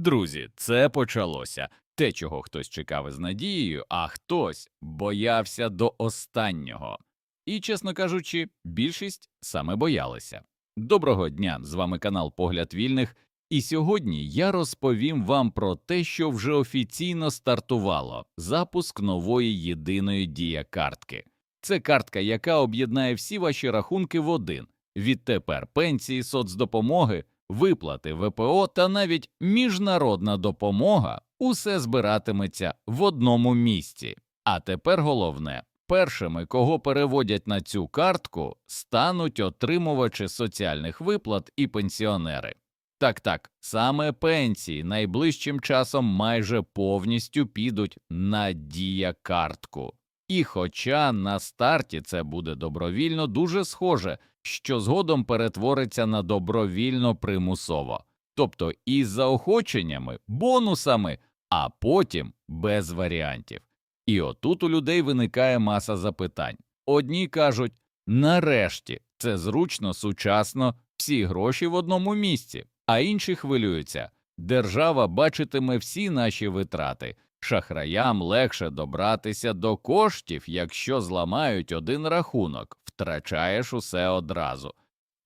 Друзі, це почалося. Те, чого хтось чекав із надією, а хтось боявся до останнього. І, чесно кажучи, більшість саме боялися. Доброго дня! З вами канал Погляд Вільних, і сьогодні я розповім вам про те, що вже офіційно стартувало запуск нової єдиної дія картки. Це картка, яка об'єднає всі ваші рахунки в один. Відтепер пенсії, соцдопомоги, виплати ВПО та навіть міжнародна допомога усе збиратиметься в одному місці. А тепер головне першими, кого переводять на цю картку, стануть отримувачі соціальних виплат і пенсіонери. Так, так, саме пенсії найближчим часом майже повністю підуть на дія картку. І хоча на старті це буде добровільно, дуже схоже, що згодом перетвориться на добровільно примусово, тобто із заохоченнями, бонусами, а потім без варіантів. І отут у людей виникає маса запитань. Одні кажуть нарешті це зручно, сучасно, всі гроші в одному місці, а інші хвилюються. Держава бачитиме всі наші витрати. Шахраям легше добратися до коштів, якщо зламають один рахунок, втрачаєш усе одразу.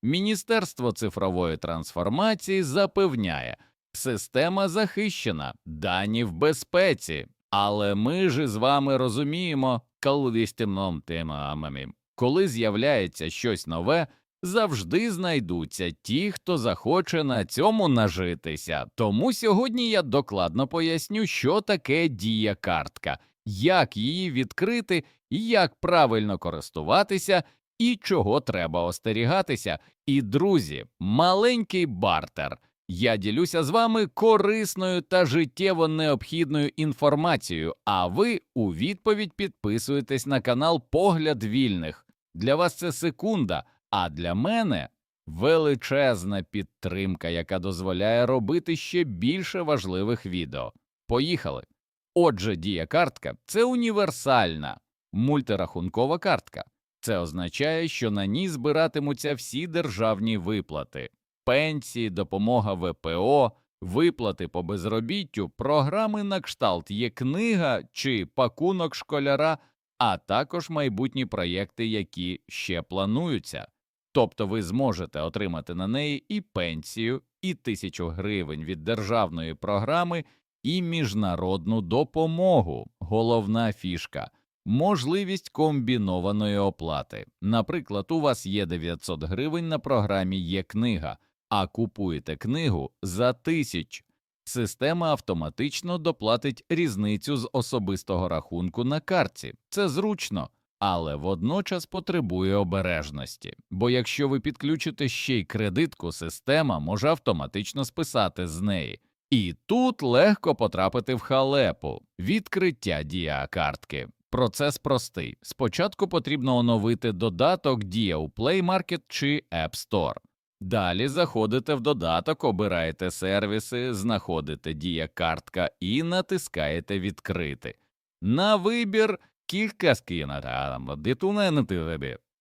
Міністерство цифрової трансформації запевняє, система захищена, дані в безпеці, але ми ж з вами розуміємо, коли з'являється щось нове, завжди знайдуться ті, хто захоче на цьому нажитися. Тому сьогодні я докладно поясню, що таке дія картка, як її відкрити, як правильно користуватися і чого треба остерігатися. І, друзі, маленький бартер. Я ділюся з вами корисною та життєво необхідною інформацією, а ви у відповідь підписуєтесь на канал Погляд Вільних. Для вас це секунда, а для мене величезна підтримка, яка дозволяє робити ще більше важливих відео. Поїхали. Отже, дія картка це універсальна мультирахункова картка. Це означає, що на ній збиратимуться всі державні виплати, пенсії, допомога ВПО, виплати по безробіттю, програми на кшталт є книга чи пакунок школяра, а також майбутні проєкти, які ще плануються. Тобто ви зможете отримати на неї і пенсію, і тисячу гривень від державної програми, і міжнародну допомогу. Головна фішка можливість комбінованої оплати. Наприклад, у вас є 900 гривень на програмі є книга, а купуєте книгу за тисяч. Система автоматично доплатить різницю з особистого рахунку на картці. Це зручно, але водночас потребує обережності. Бо якщо ви підключите ще й кредитку, система може автоматично списати з неї. І тут легко потрапити в халепу відкриття дія картки. Процес простий. Спочатку потрібно оновити додаток Дія у Play Market чи App Store. Далі заходите в додаток, обираєте сервіси, знаходите Дія картка і натискаєте Відкрити. На вибір кілька скинати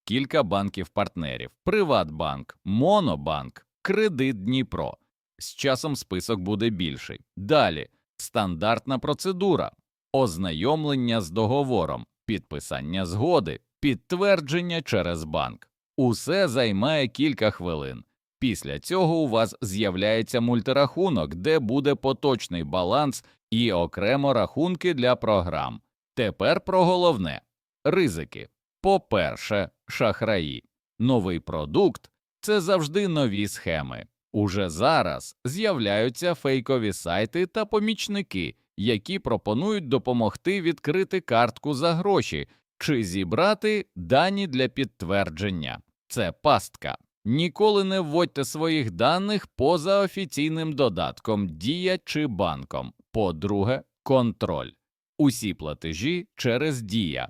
кілька банків партнерів, Приватбанк, Монобанк, Кредит Дніпро. З часом список буде більший. Далі стандартна процедура ознайомлення з договором, підписання згоди, підтвердження через банк. Усе займає кілька хвилин. Після цього у вас з'являється мультирахунок, де буде поточний баланс і окремо рахунки для програм. Тепер про головне ризики. По-перше, шахраї. Новий продукт це завжди нові схеми. Уже зараз з'являються фейкові сайти та помічники, які пропонують допомогти відкрити картку за гроші чи зібрати дані для підтвердження. Це пастка. Ніколи не вводьте своїх даних поза офіційним додатком Дія чи банком. По-друге, контроль. Усі платежі через Дія.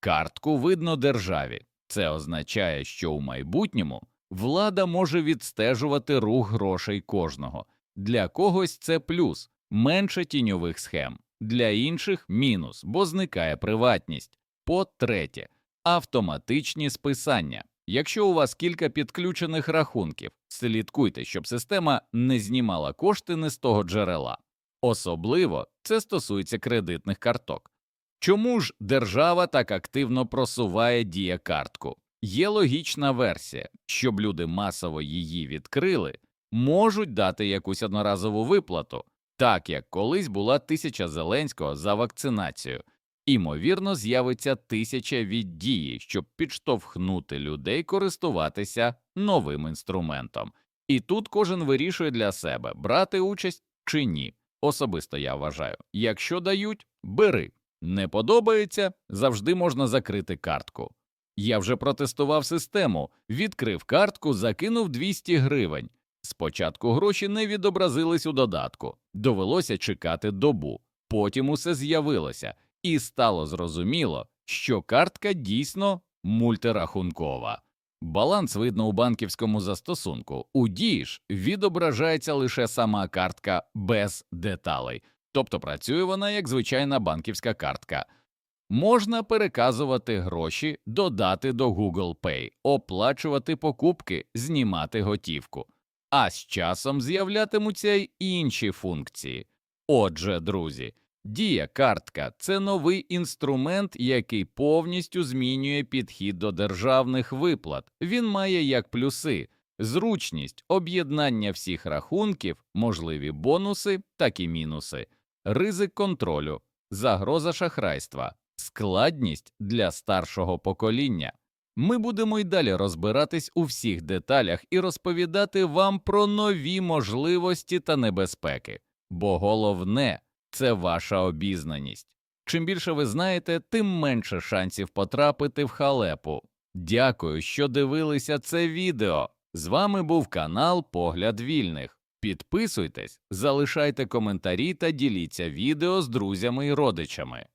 Картку видно державі. Це означає, що у майбутньому влада може відстежувати рух грошей кожного. Для когось це плюс, менше тіньових схем, для інших мінус, бо зникає приватність. По третє, автоматичні списання. Якщо у вас кілька підключених рахунків, слідкуйте, щоб система не знімала кошти не з того джерела. Особливо це стосується кредитних карток. Чому ж держава так активно просуває дієкартку? Є логічна версія, щоб люди масово її відкрили, можуть дати якусь одноразову виплату, так як колись була тисяча Зеленського за вакцинацію. Імовірно, з'явиться тисяча від дії, щоб підштовхнути людей користуватися новим інструментом. І тут кожен вирішує для себе, брати участь чи ні. Особисто я вважаю, якщо дають, бери. Не подобається, завжди можна закрити картку. Я вже протестував систему, відкрив картку, закинув 200 гривень. Спочатку гроші не відобразились у додатку, довелося чекати добу, потім усе з'явилося, і стало зрозуміло, що картка дійсно мультирахункова. Баланс видно у банківському застосунку. У дії ж відображається лише сама картка без деталей, тобто працює вона як звичайна банківська картка. Можна переказувати гроші, додати до Google Pay, оплачувати покупки, знімати готівку. А з часом з'являтимуться й інші функції. Отже, друзі, дія картка це новий інструмент, який повністю змінює підхід до державних виплат. Він має як плюси, зручність, об'єднання всіх рахунків, можливі бонуси, так і мінуси, ризик контролю, загроза шахрайства, складність для старшого покоління. Ми будемо й далі розбиратись у всіх деталях і розповідати вам про нові можливості та небезпеки, бо головне це ваша обізнаність. Чим більше ви знаєте, тим менше шансів потрапити в халепу. Дякую, що дивилися це відео. З вами був канал Погляд Вільних. Підписуйтесь, залишайте коментарі та діліться відео з друзями і родичами.